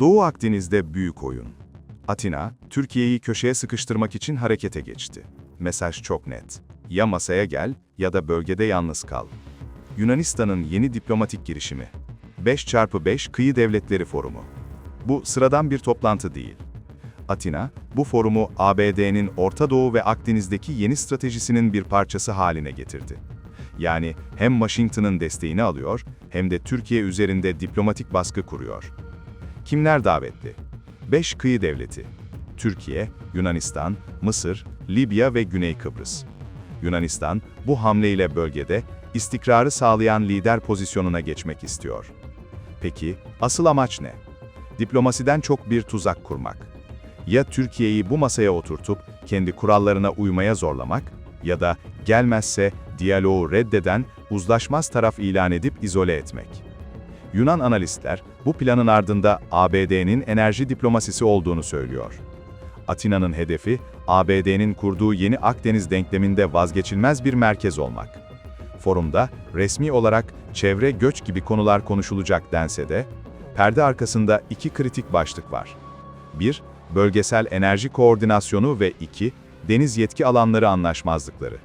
Doğu Akdeniz'de büyük oyun. Atina, Türkiye'yi köşeye sıkıştırmak için harekete geçti. Mesaj çok net. Ya masaya gel ya da bölgede yalnız kal. Yunanistan'ın yeni diplomatik girişimi. 5x5 Kıyı Devletleri Forumu. Bu sıradan bir toplantı değil. Atina, bu forumu ABD'nin Orta Doğu ve Akdeniz'deki yeni stratejisinin bir parçası haline getirdi. Yani hem Washington'ın desteğini alıyor, hem de Türkiye üzerinde diplomatik baskı kuruyor. Kimler davetli? 5 kıyı devleti. Türkiye, Yunanistan, Mısır, Libya ve Güney Kıbrıs. Yunanistan, bu hamleyle bölgede istikrarı sağlayan lider pozisyonuna geçmek istiyor. Peki, asıl amaç ne? Diplomasiden çok bir tuzak kurmak. Ya Türkiye'yi bu masaya oturtup kendi kurallarına uymaya zorlamak ya da gelmezse diyaloğu reddeden, uzlaşmaz taraf ilan edip izole etmek. Yunan analistler bu planın ardında ABD'nin enerji diplomasisi olduğunu söylüyor. Atina'nın hedefi ABD'nin kurduğu yeni Akdeniz denkleminde vazgeçilmez bir merkez olmak. Forumda resmi olarak çevre göç gibi konular konuşulacak dense de, perde arkasında iki kritik başlık var. 1. Bölgesel enerji koordinasyonu ve 2. Deniz yetki alanları anlaşmazlıkları.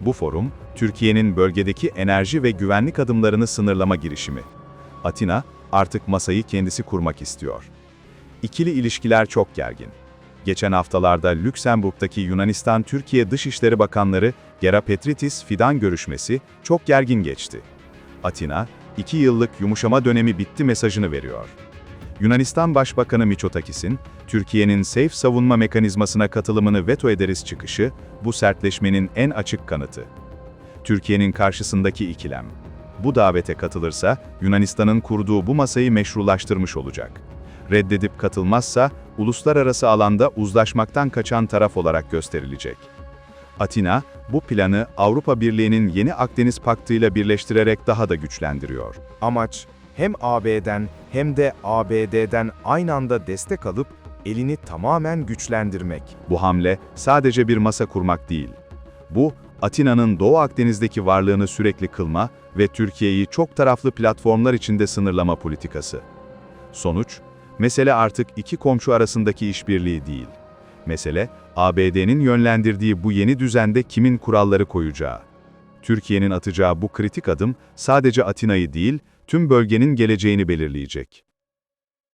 Bu forum, Türkiye'nin bölgedeki enerji ve güvenlik adımlarını sınırlama girişimi. Atina, artık masayı kendisi kurmak istiyor. İkili ilişkiler çok gergin. Geçen haftalarda Lüksemburg'daki Yunanistan-Türkiye Dışişleri Bakanları Gera Petritis fidan görüşmesi çok gergin geçti. Atina, iki yıllık yumuşama dönemi bitti mesajını veriyor. Yunanistan Başbakanı Mitsotakis'in, Türkiye'nin Safe savunma mekanizmasına katılımını veto ederiz çıkışı, bu sertleşmenin en açık kanıtı. Türkiye'nin karşısındaki ikilem. Bu davete katılırsa, Yunanistan'ın kurduğu bu masayı meşrulaştırmış olacak. Reddedip katılmazsa, uluslararası alanda uzlaşmaktan kaçan taraf olarak gösterilecek. Atina, bu planı Avrupa Birliği'nin yeni Akdeniz Paktı ile birleştirerek daha da güçlendiriyor. Amaç hem AB'den hem de ABD'den aynı anda destek alıp elini tamamen güçlendirmek. Bu hamle sadece bir masa kurmak değil. Bu, Atina'nın Doğu Akdeniz'deki varlığını sürekli kılma ve Türkiye'yi çok taraflı platformlar içinde sınırlama politikası. Sonuç, mesele artık iki komşu arasındaki işbirliği değil. Mesele, ABD'nin yönlendirdiği bu yeni düzende kimin kuralları koyacağı. Türkiye'nin atacağı bu kritik adım sadece Atina'yı değil, tüm bölgenin geleceğini belirleyecek.